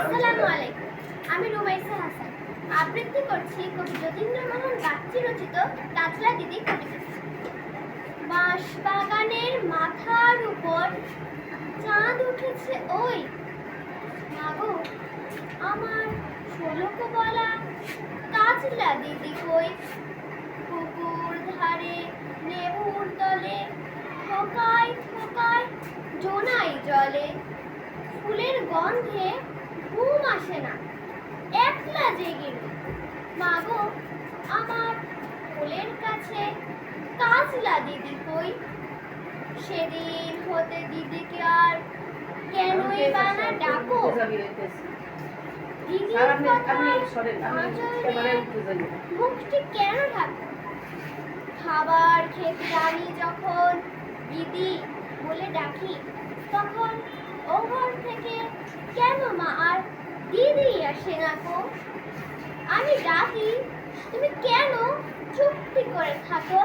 আসসালামু আলাইকুম। আমি রুমাইসা হাসান। আবৃত্তি করছি কবি যতীন্দ্রমোহন বাগচি রচিত কাজলা দিদি কবিতা। বাঁশ বাগানের মাথার উপর চাঁদ উঠেছে ওই। মাগো, আমার ষোলক বলা কাজলা দিদি কই? পুকুর ধারে লেবুর তলে থোকায় থোকায় জোনাই জলে। ফুলের গন্ধে জেগে রই। মাগো আমার ফুলের কাছে কাজলা দিদি কই? সেদিন হতে দিদিকে আর কেনই বানা ডাকো? মুখটি কেন ঢাকো? খাবার খেতে আমি যখন দিদি বলে ডাকি তখন ও ঘর থেকে কেন মা? আর দিদি আসে না গো। আমি ডাকি তুমি কেন চুপটি করে থাকো?